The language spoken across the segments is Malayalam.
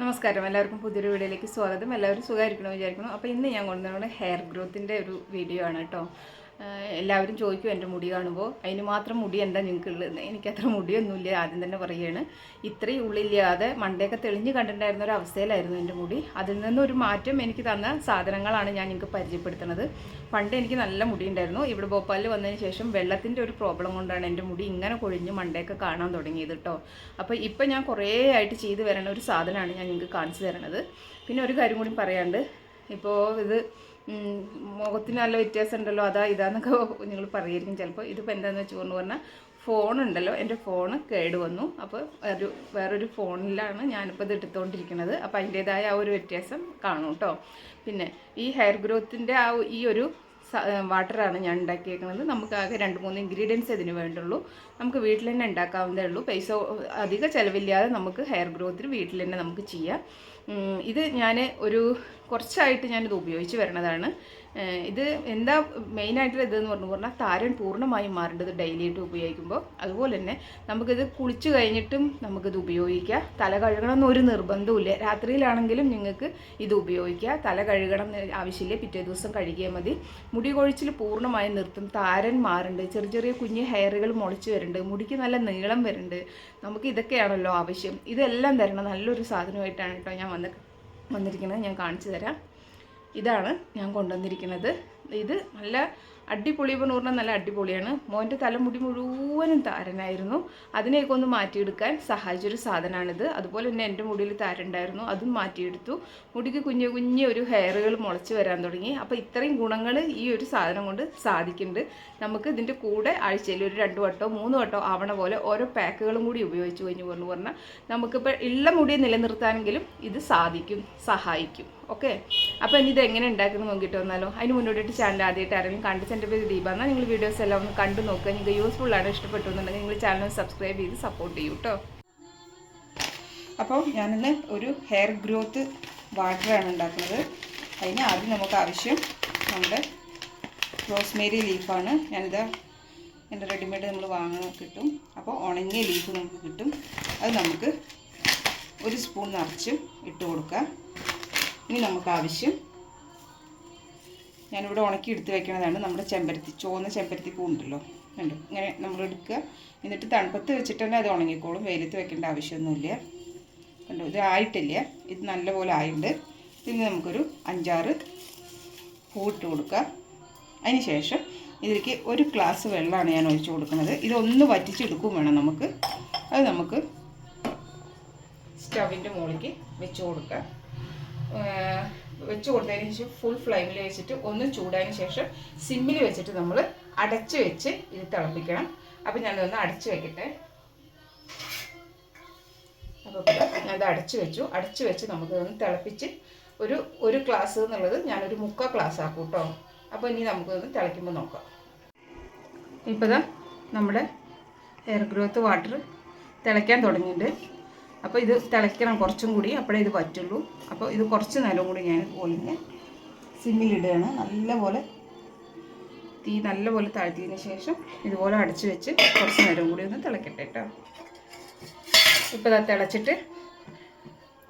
നമസ്കാരം. എല്ലാവർക്കും പുതിയൊരു വീഡിയോയിലേക്ക് സ്വാഗതം. എല്ലാവരും സുഖമായിരിക്കണമെന്ന് വിചാരിക്കുന്നു. അപ്പോൾ ഇന്ന് ഞാൻ കൊണ്ടുവന്നത് ഹെയർ ഗ്രോത്തിന്റെ ഒരു വീഡിയോ ആണ് കേട്ടോ. എല്ലാവരും ചോദിക്കും എന്റെ മുടി കാണുമ്പോൾ. അതിന് മാത്രം മുടി എന്താ നിങ്ങൾക്ക് ഉള്ളത് എനിക്കത്ര മുടിയൊന്നുമില്ല ആദ്യം തന്നെ പറയുകയാണ് ഇത്രയും ഉള്ളില്ലാതെ മണ്ടയൊക്കെ തെളിഞ്ഞ് കണ്ടിട്ടുണ്ടായിരുന്ന ഒരു അവസ്ഥയിലായിരുന്നു എന്റെ മുടി. അതിൽ നിന്നൊരു മാറ്റം എനിക്ക് തന്ന സാധനങ്ങളാണ് ഞാൻ നിങ്ങൾക്ക് പരിചയപ്പെടുത്തുന്നത്. പണ്ട് എനിക്ക് നല്ല മുടി ഉണ്ടായിരുന്നു ഇവിടെ ഭോപ്പാലിൽ വന്നതിന് ശേഷം വെള്ളത്തിന്റെ ഒരു പ്രോബ്ലം കൊണ്ടാണ് എന്റെ മുടി ഇങ്ങനെ കൊഴിഞ്ഞ് മണ്ടയൊക്കെ കാണാൻ തുടങ്ങിയത് കേട്ടോ. അപ്പോൾ ഇപ്പം ഞാൻ കുറേ ആയിട്ട് ചെയ്തു വരണ ഒരു സാധനമാണ് ഞാൻ നിങ്ങൾക്ക് കാണിച്ചു തരണത്. പിന്നെ ഒരു കാര്യം കൂടി പറയാണ്ട് ഇപ്പോൾ ഇത് മുഖത്തിന് നല്ല വ്യത്യാസം ഉണ്ടല്ലോ അതാ ഇതാന്നൊക്കെ നിങ്ങൾ പറയുമായിരിക്കും ചിലപ്പോൾ ഇതിപ്പോൾ എന്താണെന്ന് വെച്ചുകൊണ്ട് പറഞ്ഞാൽ ഫോൺ ഉണ്ടല്ലോ എന്റെ ഫോണ് കേട് വന്നു. അപ്പോൾ ഒരു വേറൊരു ഫോണിലാണ് ഞാനിപ്പോൾ ഇത് എടുത്തുകൊണ്ടിരിക്കുന്നത് അപ്പോൾ അതിന്റേതായ ആ ഒരു വ്യത്യാസം കാണും കേട്ടോ. പിന്നെ ഈ ഹെയർ ഗ്രോത്തിന്റെ ആ ഈ ഒരു വാട്ടറാണ് ഞാൻ ഉണ്ടാക്കിയേക്കുന്നത് നമുക്ക് ആകെ രണ്ട് മൂന്ന് ഇൻഗ്രീഡിയൻസ് ഇതിന് വേണ്ടുള്ളൂ. നമുക്ക് വീട്ടിൽ തന്നെ ഉണ്ടാക്കാവുന്നതേ ഉള്ളൂ. പൈസ അധിക ചിലവില്ലാതെ നമുക്ക് ഹെയർ ഗ്രോത്തിന് വീട്ടിൽ തന്നെ നമുക്ക് ചെയ്യാം. ഇത് ഞാൻ ഒരു കുറച്ചായിട്ട് ഞാനിത് ഉപയോഗിച്ച് വരണതാണ്. ഇത് എന്താ മെയിനായിട്ടുള്ള ഇതെന്ന് പറഞ്ഞു പറഞ്ഞാൽ താരൻ പൂർണമായും മാറേണ്ടത് ഡെയിലി ആയിട്ട് ഉപയോഗിക്കുമ്പോൾ. അതുപോലെ തന്നെ നമുക്കിത് കുളിച്ചു കഴിഞ്ഞിട്ടും നമുക്കിത് ഉപയോഗിക്കാം തല കഴുകണം എന്നൊരു നിർബന്ധമില്ല രാത്രിയിലാണെങ്കിലും നിങ്ങൾക്ക് ഇത് ഉപയോഗിക്കുക. തല കഴുകണം ആവശ്യമില്ല. പിറ്റേ ദിവസം കഴുകിയാൽ മതി. മുടി കൊഴിച്ചിൽ പൂർണമായും നിർത്തും. താരൻ മാറുന്നുണ്ട് ചെറിയ ചെറിയ കുഞ്ഞ് ഹെയറുകൾ മുളച്ച് വരുന്നുണ്ട് മുടിക്ക് നല്ല നീളം വരുന്നുണ്ട് നമുക്ക് ഇതൊക്കെയാണല്ലോ ആവശ്യം. ഇതെല്ലാം തരണം. നല്ലൊരു സാധനമായിട്ടാണ് കേട്ടോ ഞാൻ വന്ന് വന്നിരിക്കുന്നത് ഞാൻ കാണിച്ചു തരാം. ഇതാണ് ഞാൻ കൊണ്ടുവന്നിരിക്കുന്നത്. ഇത് നല്ല അടിപൊളി എന്ന് പറഞ്ഞാൽ നല്ല അടിപൊളിയാണ്. മോന്റെ തലമുടി മുഴുവനും താരനായിരുന്നു. അതിനെയൊക്കെ ഒന്ന് മാറ്റിയെടുക്കാൻ സഹായിച്ചൊരു സാധനമാണിത് അതുപോലെ തന്നെ എന്റെ മുടിയിൽ താരുണ്ടായിരുന്നു. അതും മാറ്റിയെടുത്തു. മുടിക്ക് കുഞ്ഞു കുഞ്ഞു ഒരു ഹെയറുകൾ മുളച്ച് വരാൻ തുടങ്ങി. അപ്പോൾ ഇത്രയും ഗുണങ്ങൾ ഈ ഒരു സാധനം കൊണ്ട് സാധിക്കുന്നുണ്ട്. നമുക്ക് ഇതിന്റെ കൂടെ ആഴ്ചയിൽ ഒരു രണ്ട് വട്ടോ മൂന്ന് വട്ടോ ആവണ പോലെ ഓരോ പാക്കുകളും കൂടി ഉപയോഗിച്ച് കഴിഞ്ഞു പറഞ്ഞു പറഞ്ഞാൽ നമുക്കിപ്പോൾ ഉള്ള മുടി നിലനിർത്താനെങ്കിലും ഇത് സാധിക്കും സഹായിക്കും. ഓക്കെ. അപ്പോൾ ഇനി ഇത് എങ്ങനെ ഉണ്ടാക്കുന്നത് നോക്കിയിട്ട് വന്നാലോ. അതിന് മുന്നോട്ടിട്ട് ചാനൽ ആദ്യമായിട്ട് ആരെങ്കിലും കണ്ട് എന്റെ പേര് ദീപ എന്നാൽ നിങ്ങൾ വീഡിയോസ് എല്ലാം ഒന്ന് കണ്ടു നോക്കുക. നിങ്ങൾക്ക് യൂസ്ഫുൾ ആണ് ഇഷ്ടപ്പെട്ടു എന്നുണ്ടെങ്കിൽ നിങ്ങൾ ചാനൽ സബ്സ്ക്രൈബ് ചെയ്ത് സപ്പോർട്ട് ചെയ്യൂ കേട്ടോ അപ്പോൾ ഞാനിന്ന് ഒരു ഹെയർ ഗ്രോത്ത് വാട്ടറാണ് ഉണ്ടാക്കുന്നത്. അതിന് ആദ്യം നമുക്ക് ആവശ്യം നമ്മുടെ റോസ്മേരി ലീഫാണ് ഞാനിത് എന്റെ റെഡിമെയ്ഡ് നമ്മൾ വാങ്ങാൻ കിട്ടും. അപ്പോൾ ഉണങ്ങിയ ലീഫ് നമുക്ക് കിട്ടും. അത് നമുക്ക് ഒരു സ്പൂൺ നിറച്ച് ഇട്ട് കൊടുക്കുക ഇനി നമുക്ക് ആവശ്യം ഞാനിവിടെ ഉണക്കി എടുത്ത് വെക്കണതാണ്. നമ്മുടെ ചെമ്പരത്തി ചുവന്ന ചെമ്പരത്തി പൂണ്ടല്ലോ കണ്ടു? ഇങ്ങനെ നമ്മൾ എടുക്കുക. എന്നിട്ട് തണുപ്പത്ത് വെച്ചിട്ട് തന്നെ അത് ഉണങ്ങിക്കോളും. വെയിലത്ത് വെക്കേണ്ട ആവശ്യമൊന്നുമില്ല. കണ്ടോ? ഇത് ആയിട്ടില്ല. ഇത് നല്ലപോലെ ആയിട്ടുണ്ട്. പിന്നെ നമുക്കൊരു അഞ്ചാറ് പൂട്ട് കൊടുക്കുക. അതിന് ശേഷം ഇതിലേക്ക് ഒരു ഗ്ലാസ് വെള്ളമാണ് ഞാൻ ഒഴിച്ചു കൊടുക്കുന്നത്. ഇതൊന്ന് വറ്റിച്ചെടുക്കും വേണം നമുക്ക്. അത് നമുക്ക് സ്റ്റവിന്റെ മുകളിലേക്ക് വെച്ച് കൊടുക്കുക. ഏഹ് വെച്ച് കൊടുത്തതിന് ശേഷം ഫുൾ ഫ്ലെയിമിൽ വെച്ചിട്ട് ഒന്ന് ചൂടായതിന് ശേഷം സിമ്മിൽ വെച്ചിട്ട് നമ്മൾ അടച്ച് വെച്ച് ഇത് തിളപ്പിക്കണം. അപ്പം ഞാനതൊന്ന് അടച്ച് വെക്കട്ടെ. അപ്പോൾ ഞാനത് അടച്ച് വെച്ചു. അടച്ച് വെച്ച് നമുക്കിതൊന്ന് തിളപ്പിച്ച് ഒരു ഒരു ക്ലാസ് എന്നുള്ളത് ഞാനൊരു മുക്കാൽ ക്ലാസ് ആക്കും കേട്ടോ അപ്പോൾ ഇനി നമുക്കിതൊന്ന് തിളയ്ക്കുമ്പോൾ നോക്കാം. ഇപ്പോൾ നമ്മുടെ ഹെയർ ഗ്രോത്ത് വാട്ടർ തിളയ്ക്കാൻ തുടങ്ങിയിട്ടുണ്ട്. അപ്പോൾ ഇത് തിളയ്ക്കണം കുറച്ചും കൂടി അപ്പോഴേ ഇത് പറ്റുള്ളൂ. അപ്പോൾ ഇത് കുറച്ച് നേരം കൂടി ഞാൻ ഇതുപോലെ സിമ്മിലിടുകയാണ്. നല്ലപോലെ തീ നല്ലപോലെ താഴ്ത്തിയതിന് ശേഷം ഇതുപോലെ അടച്ചു വെച്ച് കുറച്ച് നേരം കൂടി ഒന്ന് തിളക്കട്ടെ കേട്ടോ ഇപ്പോൾ ഇതാ തിളച്ചിട്ട്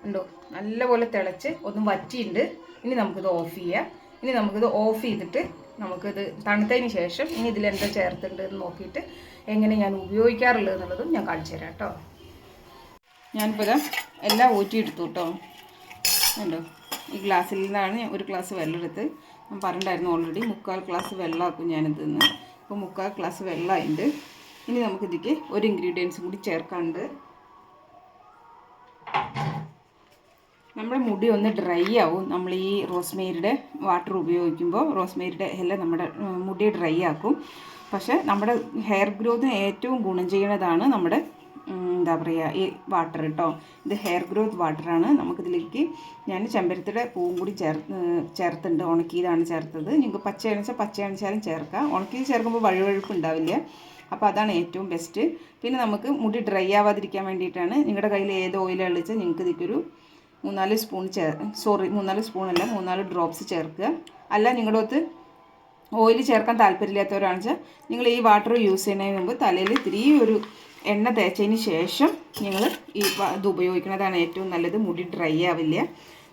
ഉണ്ടോ നല്ലപോലെ തിളച്ച് ഒന്ന് വറ്റിയിട്ടുണ്ട് ഇനി നമുക്കിത് ഓഫ് ചെയ്യാം. ഇനി നമുക്കിത് ഓഫ് ചെയ്തിട്ട് നമുക്കിത് തണുത്തതിന് ശേഷം ഇനി ഇതിലെന്താ ചേർത്തിട്ടുണ്ട് എന്ന് നോക്കിയിട്ട് എങ്ങനെ ഞാൻ ഉപയോഗിക്കാറുള്ളത് എന്നുള്ളതും ഞാൻ കാണിച്ചു തരാം കേട്ടോ ഞാനിപ്പോൾ ഇതാ എല്ലാം ഊറ്റിയെടുത്തു കേട്ടോ കണ്ടോ? ഈ ഗ്ലാസ്സിൽ നിന്നാണ് ഞാൻ ഒരു ഗ്ലാസ് വെള്ളം എടുത്ത് ഞാൻ പറഞ്ഞിട്ടായിരുന്നു ഓൾറെഡി മുക്കാൽ ഗ്ലാസ് വെള്ളമാക്കും ഞാനിത് നിന്ന് അപ്പോൾ മുക്കാൽ ഗ്ലാസ് വെള്ളമായിട്ടുണ്ട്. ഇനി നമുക്കിതിക്ക് ഒരു ഇൻഗ്രീഡിയൻസും കൂടി ചേർക്കാണ്ട് നമ്മുടെ മുടി ഒന്ന് ഡ്രൈ ആവും. നമ്മൾ ഈ റോസ്മേരിയുടെ വാട്ടർ ഉപയോഗിക്കുമ്പോൾ റോസ്മേരിയുടെ ഇല നമ്മുടെ മുടി ഡ്രൈ ആക്കും. പക്ഷേ നമ്മുടെ ഹെയർ ഗ്രോത്തിന് ഏറ്റവും ഗുണം ചെയ്യുന്നതാണ് നമ്മുടെ എന്താ പറയുക ഈ വാട്ടർ കേട്ടോ ഇത് ഹെയർ ഗ്രോത്ത് വാട്ടറാണ് നമുക്കിതിലേക്ക്. ഞാൻ ചെമ്പരത്തിയുടെ പൂവും കൂടി ചേർ ചേർത്തുണ്ട് ഉണക്കിയതാണ് ചേർത്തത്. നിങ്ങൾക്ക് പച്ചയണിച്ചാൽ പച്ചയണിച്ചാലും ചേർക്കാം. ഉണക്കിയത് ചേർക്കുമ്പോൾ വഴുവഴുപ്പ് ഉണ്ടാവില്ല. അപ്പോൾ അതാണ് ഏറ്റവും ബെസ്റ്റ് പിന്നെ നമുക്ക് മുടി ഡ്രൈ ആവാതിരിക്കാൻ വേണ്ടിയിട്ടാണ് നിങ്ങളുടെ കയ്യിൽ ഏത് ഓയിലാണ് വെച്ചാൽ നിങ്ങൾക്ക് ഇതിക്കൊരു മൂന്നാൽ സ്പൂൺ ചേർ സോറി മൂന്നാൽ സ്പൂണല്ല മൂന്നാൽ ഡ്രോപ്സ് ചേർക്കുക. അല്ല നിങ്ങളുടെ ഒത്ത് ഓയിൽ ചേർക്കാൻ താല്പര്യമില്ലാത്തവരാണെന്ന് വെച്ചാൽ നിങ്ങൾ ഈ വാട്ടർ യൂസ് ചെയ്യുന്നതിന് മുമ്പ് തലയിൽ ഇത്തിരി ഒരു എണ്ണ തേച്ചതിന് ശേഷം നിങ്ങൾ ഈ ഇത് ഉപയോഗിക്കുന്നതാണ് ഏറ്റവും നല്ലത്. മുടി ഡ്രൈ ആവില്ല.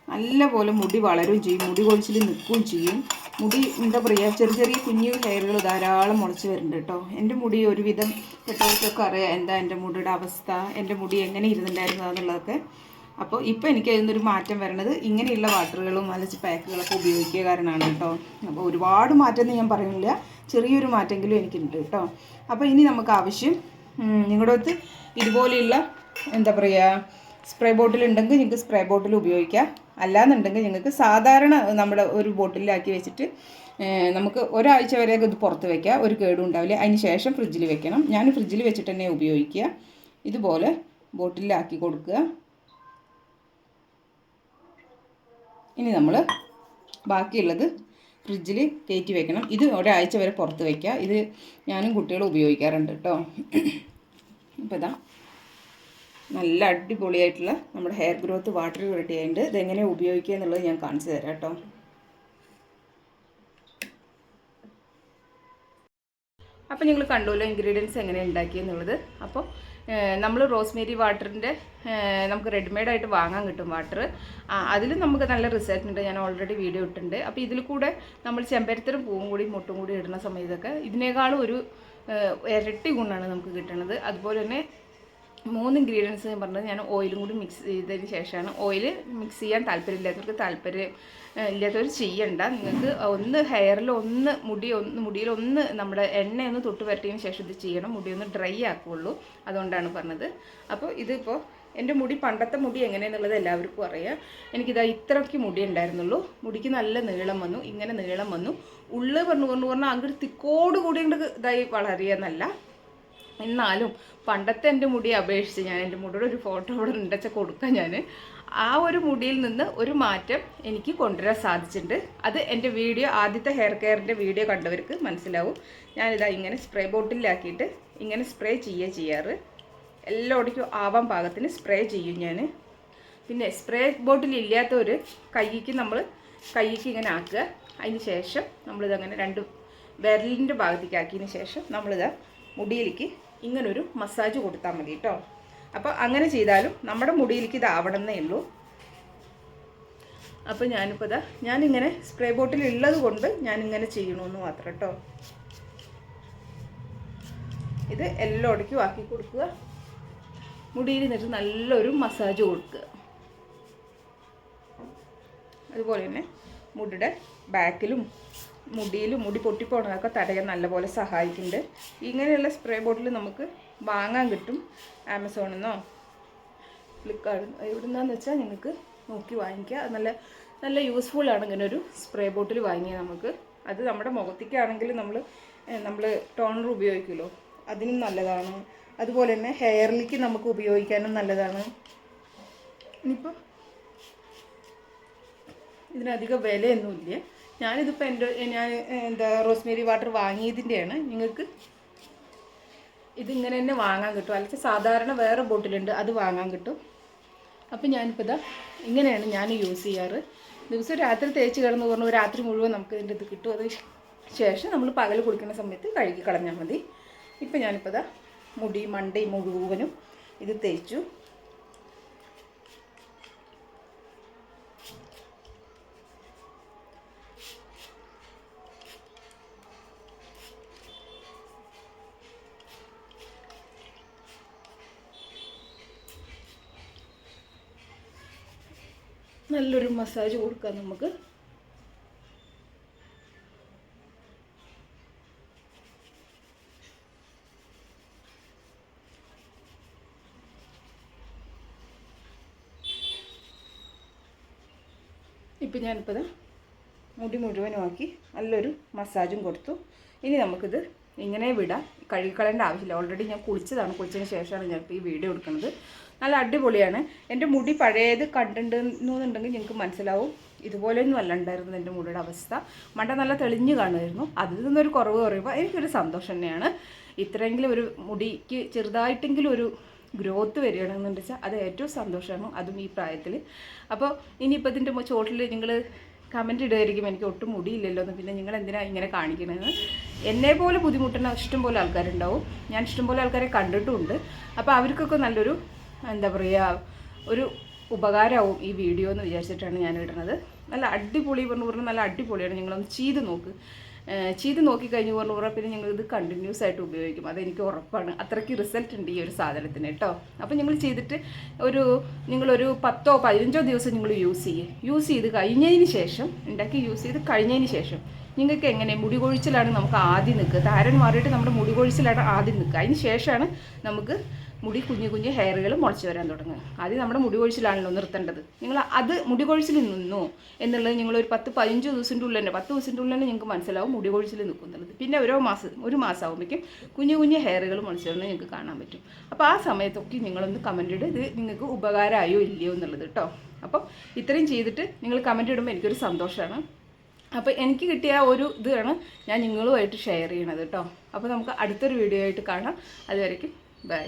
നല്ലപോലെ മുടി വളരുകയും ചെയ്യും. മുടി കൊഴിച്ചിൽ നിൽക്കുകയും ചെയ്യും. മുടി എന്താ പറയുക ചെറിയ ചെറിയ കുഞ്ഞു ഹെയറുകൾ ധാരാളം മുളച്ച് വരുന്നുണ്ട് കേട്ടോ. എന്റെ മുടി ഒരുവിധം പെട്ടവർക്കൊക്കെ അറിയാം എന്താ എന്റെ മുടിയുടെ അവസ്ഥ എന്റെ മുടി എങ്ങനെ ഇരുന്നുണ്ടായിരുന്നതെന്നുള്ളതൊക്കെ അപ്പോൾ ഇപ്പോൾ എനിക്ക് അതിനൊരു മാറ്റം വരണത് ഇങ്ങനെയുള്ള വാട്ടറുകളും അലച്ച് പാക്കുകളൊക്കെ ഉപയോഗിക്കുക കാരണമാണ് കേട്ടോ. അപ്പോൾ ഒരുപാട് മാറ്റം എന്ന് ഞാൻ പറയുന്നില്ല. ചെറിയൊരു മാറ്റമെങ്കിലും എനിക്കുണ്ട് കേട്ടോ. അപ്പോൾ ഇനി നമുക്ക് ആവശ്യം നിങ്ങളുടെ അടുത്ത് ഇതുപോലെയുള്ള എന്താ പറയുക സ്പ്രേ ബോട്ടിൽ ഉണ്ടെങ്കിൽ നിങ്ങൾക്ക് സ്പ്രേ ബോട്ടിൽ ഉപയോഗിക്കാം. അല്ലാന്നുണ്ടെങ്കിൽ നിങ്ങൾക്ക് സാധാരണ നമ്മുടെ ഒരു ബോട്ടിലാക്കി വെച്ചിട്ട് നമുക്ക് ഒരാഴ്ച വരെയൊക്കെ ഇത് പുറത്ത് വെക്കാം. ഒരു കേടും ഉണ്ടാവില്ല. അതിന് ശേഷം ഫ്രിഡ്ജിൽ വെക്കണം. ഞാൻ ഫ്രിഡ്ജിൽ വെച്ചിട്ട് തന്നെ ഉപയോഗിക്കുക. ഇതുപോലെ ബോട്ടിലാക്കി കൊടുക്കുക. ഇനി നമ്മൾ ബാക്കിയുള്ളത് ഫ്രിഡ്ജിൽ കയറ്റി വെക്കണം. ഇത് ഒരാഴ്ച വരെ പുറത്ത് വയ്ക്കുക ഇത് ഞാനും കുട്ടികളും ഉപയോഗിക്കാറുണ്ട് കേട്ടോ. അപ്പോൾ ഇതാ. നല്ല അടിപൊളിയായിട്ടുള്ള നമ്മുടെ ഹെയർ ഗ്രോത്ത് വാട്ടർ റെഡി ആയിട്ടുണ്ട് ഇതെങ്ങനെ ഉപയോഗിക്കുക എന്നുള്ളത് ഞാൻ കാണിച്ചു തരാം കേട്ടോ. അപ്പോൾ നിങ്ങൾ കണ്ടുമല്ലോ ഇൻഗ്രീഡിയൻസ് എങ്ങനെ ഉണ്ടാക്കിയെന്നുള്ളത് അപ്പോൾ നമ്മൾ റോസ്മേരി വാട്ടറിന്റെ നമുക്ക് റെഡിമെയ്ഡായിട്ട് വാങ്ങാൻ കിട്ടും വാട്ടർ അതിൽ നമുക്ക് നല്ല റിസൾട്ട് ഉണ്ട്. ഞാൻ ഓൾറെഡി വീഡിയോ ഇട്ടിട്ടുണ്ട്. അപ്പോൾ ഇതിൽ കൂടെ നമ്മൾ ചെമ്പരത്തരും പൂവും കൂടി മുട്ടും കൂടി ഇടുന്ന സമയത്തൊക്കെ ഇതിനേക്കാളും ഒരു ഇരട്ടി ഗുണമാണ് നമുക്ക് കിട്ടുന്നത് അതുപോലെ തന്നെ മൂന്ന് ഇൻഗ്രീഡിയൻസ് ഞാൻ പറഞ്ഞത് ഞാൻ ഓയിലും കൂടി മിക്സ് ചെയ്തതിന് ശേഷമാണ്. ഓയിൽ മിക്സ് ചെയ്യാൻ താല്പര്യമില്ലാത്തവർക്ക് താല്പര്യം ഇല്ലാത്തവർ ചെയ്യണ്ട. നിങ്ങൾക്ക് ഒന്ന് ഹെയറിൽ ഒന്ന് മുടി ഒന്ന് മുടിയിൽ ഒന്ന് നമ്മുടെ എണ്ണ ഒന്ന് തൊട്ട് വരട്ടിയതിന് ശേഷം ഇത് ചെയ്യണം. മുടി ഒന്ന് ഡ്രൈ ആക്കുള്ളൂ. അതുകൊണ്ടാണ് പറഞ്ഞത്. അപ്പോൾ ഇതിപ്പോൾ എന്റെ മുടി പണ്ടത്തെ മുടി എങ്ങനെയെന്നുള്ളത് എല്ലാവർക്കും അറിയാം. എനിക്കിതാ ഇത്രയ്ക്ക് മുടി ഉണ്ടായിരുന്നുള്ളൂ. മുടിക്ക് നല്ല നീളം വന്നു. ഇങ്ങനെ നീളം വന്നു. ഉള്ളു പറഞ്ഞു പറഞ്ഞു പറഞ്ഞാൽ അങ്ങോട്ട് തിക്കോട് കൂടി അങ്ങോട്ട് ഇതായി വളരുകയെന്നല്ല. എന്നാലും പണ്ടത്തെ എന്റെ മുടി അപേക്ഷിച്ച് ഞാൻ എന്റെ മുടിയുടെ ഒരു ഫോട്ടോ ഇവിടെ ഉണ്ടച്ച കൊടുക്കാം ഞാൻ ആ ഒരു മുടിയിൽ നിന്ന് ഒരു മാറ്റം എനിക്ക് കൊണ്ടുവരാൻ സാധിച്ചിട്ടുണ്ട്. അത് എന്റെ വീഡിയോ ആദ്യത്തെ ഹെയർ കെയറിന്റെ വീഡിയോ കണ്ടവർക്ക് മനസ്സിലാവും. ഞാനിതാ ഇങ്ങനെ സ്പ്രേ ബോട്ടിലാക്കിയിട്ട് ഇങ്ങനെ സ്പ്രേ ചെയ്യുക ചെയ്യാറ്. എല്ലായിടയ്ക്കും ആവാൻ പാകത്തിന് സ്പ്രേ ചെയ്യും ഞാൻ. പിന്നെ സ്പ്രേ ബോട്ടിൽ ഇല്ലാത്തവർ കൈക്ക് നമ്മൾ കൈക്ക് ഇങ്ങനെ ആക്കുക. അതിന് ശേഷം നമ്മളിതങ്ങനെ രണ്ട് വിരലിന്റെ ഭാഗത്തേക്ക് ആക്കിയതിന് ശേഷം നമ്മളിത് മുടിയിലേക്ക് ഇങ്ങനൊരു മസാജ് കൊടുത്താൽ മതി കേട്ടോ അപ്പോൾ അങ്ങനെ ചെയ്താലും നമ്മുടെ മുടിയിലേക്ക് ഇത് ആവണമെന്നേ ഉള്ളൂ. അപ്പോൾ ഞാനിപ്പോൾ ഇതാ ഞാനിങ്ങനെ സ്പ്രേ ബോട്ടിൽ ഉള്ളത് കൊണ്ട് ഞാനിങ്ങനെ ചെയ്യണമെന്ന് മാത്രം കേട്ടോ ഇത് എല്ലാം എല്ലായിടയ്ക്കും ആക്കി കൊടുക്കുക. മുടിയിൽ നിന്നിട്ട് നല്ലൊരു മസാജ് കൊടുക്കുക. അതുപോലെ തന്നെ മുടിയുടെ ബാക്കിലും മുടിയിലും മുടി പൊട്ടിപ്പോണതൊക്കെ തടയാൻ നല്ലപോലെ സഹായിക്കുന്നുണ്ട്. ഇങ്ങനെയുള്ള സ്പ്രേ ബോട്ടിൽ നമുക്ക് വാങ്ങാൻ കിട്ടും ആമസോണിൽ നിന്നോ? ഫ്ലിപ്കാർട്ടിൽ എവിടെ നിന്നാന്ന് വെച്ചാൽ നിങ്ങൾക്ക് നോക്കി വാങ്ങിക്കുക അത് നല്ല നല്ല യൂസ്ഫുള്ളാണ് ഇങ്ങനെ ഒരു സ്പ്രേ ബോട്ടിൽ വാങ്ങിയാൽ നമുക്ക്. അത് നമ്മുടെ മുഖത്തേക്കാണെങ്കിൽ നമ്മൾ നമ്മൾ ടോണർ ഉപയോഗിക്കുമല്ലോ. അതിനും നല്ലതാണ്. അതുപോലെ തന്നെ ഹെയറിലേക്ക് നമുക്ക് ഉപയോഗിക്കാനും നല്ലതാണ്. ഇനിയിപ്പോൾ ഇതിനധികം വിലയൊന്നുമില്ല. ഞാനിതിപ്പോൾ എന്റെ ഞാൻ എന്താ റോസ്മേരി വാട്ടർ വാങ്ങിയതിന്റെയാണ് നിങ്ങൾക്ക് ഇതിങ്ങനെ തന്നെ വാങ്ങാൻ കിട്ടും. അല്ലെങ്കിൽ സാധാരണ വേറെ ബോട്ടിലുണ്ട് അത് വാങ്ങാൻ കിട്ടും. അപ്പം ഞാനിപ്പോൾ ഇതാ ഇങ്ങനെയാണ് ഞാൻ യൂസ് ചെയ്യാറ്. ദിവസം രാത്രി തേച്ച് കിടന്ന് പറഞ്ഞു രാത്രി മുഴുവൻ നമുക്ക് ഇതിന്റെ ഇത് കിട്ടും. അത് ശേഷം നമ്മൾ പകൽ കുളിക്കുന്ന സമയത്ത് കഴുകി കളഞ്ഞാൽ മതി. ഇപ്പം ഞാനിപ്പോൾ ഇതാ മുടി മണ്ടയും മുഴുവനും ഇത് തേച്ചു. നല്ലൊരു മസാജ് കൊടുക്കാം നമുക്ക്. ഇപ്പം ഞാനിപ്പോൾ മുടി മുഴുവനുമാക്കി നല്ലൊരു മസാജും കൊടുത്തു. ഇനി നമുക്കിത് ഇങ്ങനെ വിടാം. കഴുകിക്കളയേണ്ട ആവശ്യമില്ല. ഓൾറെഡി ഞാൻ കുളിച്ചതാണ്. കുളിച്ചതിന് ശേഷമാണ് ഞാൻ ഈ വീഡിയോ എടുക്കുന്നത്. നല്ല അടിപൊളിയാണ്. എന്റെ മുടി പഴയത് കണ്ടിട്ടുണ്ടെന്നുണ്ടെങ്കിൽ നിങ്ങൾക്ക് മനസ്സിലാവും. ഇതുപോലെയൊന്നും അല്ല ഉണ്ടായിരുന്നു എന്റെ മുടിയുടെ അവസ്ഥ. മണ്ട നല്ല തെളിഞ്ഞു കാണുമായിരുന്നു. അതിൽ നിന്നൊരു കുറവ് പറയുമ്പോൾ എനിക്കൊരു സന്തോഷം തന്നെയാണ്. ഇത്രയെങ്കിലും ഒരു മുടിക്ക് ചെറുതായിട്ടെങ്കിലും ഒരു ഗ്രോത്ത് വരികയാണെന്ന് വെച്ചാൽ അത് ഏറ്റവും സന്തോഷമാണ്. അതും ഈ പ്രായത്തിൽ അപ്പോൾ ഇനിയിപ്പോൾ ഇതിന്റെ ചോട്ടിൽ നിങ്ങൾ കമന്റ് ഇടുമായിരിക്കും എനിക്ക് ഒട്ടും മുടിയില്ലല്ലോ എന്ന്. പിന്നെ നിങ്ങൾ എന്തിനാണ് ഇങ്ങനെ കാണിക്കണമെന്ന് എന്നെ പോലെ ബുദ്ധിമുട്ടുന്ന ഇഷ്ടംപോലെ ആൾക്കാരുണ്ടാവും. ഞാൻ ഇഷ്ടംപോലെ ആൾക്കാരെ കണ്ടിട്ടുമുണ്ട്. അപ്പോൾ അവർക്കൊക്കെ നല്ലൊരു എന്താ പറയുക ഒരു ഉപകാരമാവും ഈ വീഡിയോ എന്ന് വിചാരിച്ചിട്ടാണ് ഞാൻ ഇടുന്നത്. നല്ല അടിപൊളി പറഞ്ഞു പറഞ്ഞാൽ നല്ല അടിപൊളിയാണ്. നിങ്ങളൊന്ന് ചെയ്ത് നോക്ക്. ചെയ്ത് നോക്കിക്കഴിഞ്ഞ് പറഞ്ഞു ഉറപ്പിന് ഞങ്ങൾ ഇത് കണ്ടിന്യൂസ് ആയിട്ട് ഉപയോഗിക്കും. അതെനിക്ക് ഉറപ്പാണ്. അത്രയ്ക്ക് റിസൾട്ട് ഉണ്ട് ഈ ഒരു സാധനത്തിന് കേട്ടോ. അപ്പോൾ ഞങ്ങൾ ചെയ്തിട്ട് ഒരു നിങ്ങളൊരു പത്തോ പതിനഞ്ചോ ദിവസം നിങ്ങൾ യൂസ് ചെയ്യുക യൂസ് ചെയ്ത് കഴിഞ്ഞതിന് ശേഷം ഉണ്ടാക്കി യൂസ് ചെയ്ത് കഴിഞ്ഞതിന് ശേഷം നിങ്ങൾക്ക് എങ്ങനെ മുടി കൊഴിച്ചിലാണ് നമുക്ക് ആദ്യം നിൽക്കുക. താരൻ മാറിയിട്ട് നമ്മുടെ മുടി കൊഴിച്ചിലാണ് ആദ്യം നിൽക്കുക. അതിന് ശേഷമാണ് നമുക്ക് മുടി കുഞ്ഞു കുഞ്ഞു ഹെയറുകൾ മുളച്ച് വരാൻ തുടങ്ങും. ആദ്യം നമ്മുടെ മുടി കൊഴിച്ചിലാണല്ലോ നിർത്തേണ്ടത്. നിങ്ങൾ അത് മുടി കൊഴിച്ചിൽ നിന്നു എന്നുള്ളത് നിങ്ങൾ ഒരു പത്ത് പതിനഞ്ച് ദിവസത്തിന്റെ ഉള്ളിൽ തന്നെ പത്ത് ദിവസത്തിന്റെ ഉള്ളിൽ തന്നെ നിങ്ങൾക്ക് മനസ്സിലാവും മുടി കൊഴിച്ചിൽ നിൽക്കുന്നുള്ളത്. പിന്നെ ഓരോ മാസം ഒരു മാസം ആകുമ്പോഴേക്കും കുഞ്ഞു കുഞ്ഞു ഹെയറുകൾ മുളച്ച് വരുന്നത് നിങ്ങൾക്ക് കാണാൻ പറ്റും. അപ്പോൾ ആ സമയത്തൊക്കെ നിങ്ങളൊന്ന് കമന്റ് ഇട്. ഇത് നിങ്ങൾക്ക് ഉപകാരമായോ ഇല്ലയോ എന്നുള്ളത് കേട്ടോ. അപ്പം ഇത്രയും ചെയ്തിട്ട് നിങ്ങൾ കമന്റ് ഇടുമ്പോൾ എനിക്കൊരു സന്തോഷമാണ്. അപ്പോൾ എനിക്ക് കിട്ടിയ ഒരു ഇതാണ് ഞാൻ നിങ്ങളുമായിട്ട് ഷെയർ ചെയ്യണത് കേട്ടോ. അപ്പോൾ നമുക്ക് അടുത്തൊരു വീഡിയോ ആയിട്ട് കാണാം. അതുവരയ്ക്കും ബൈ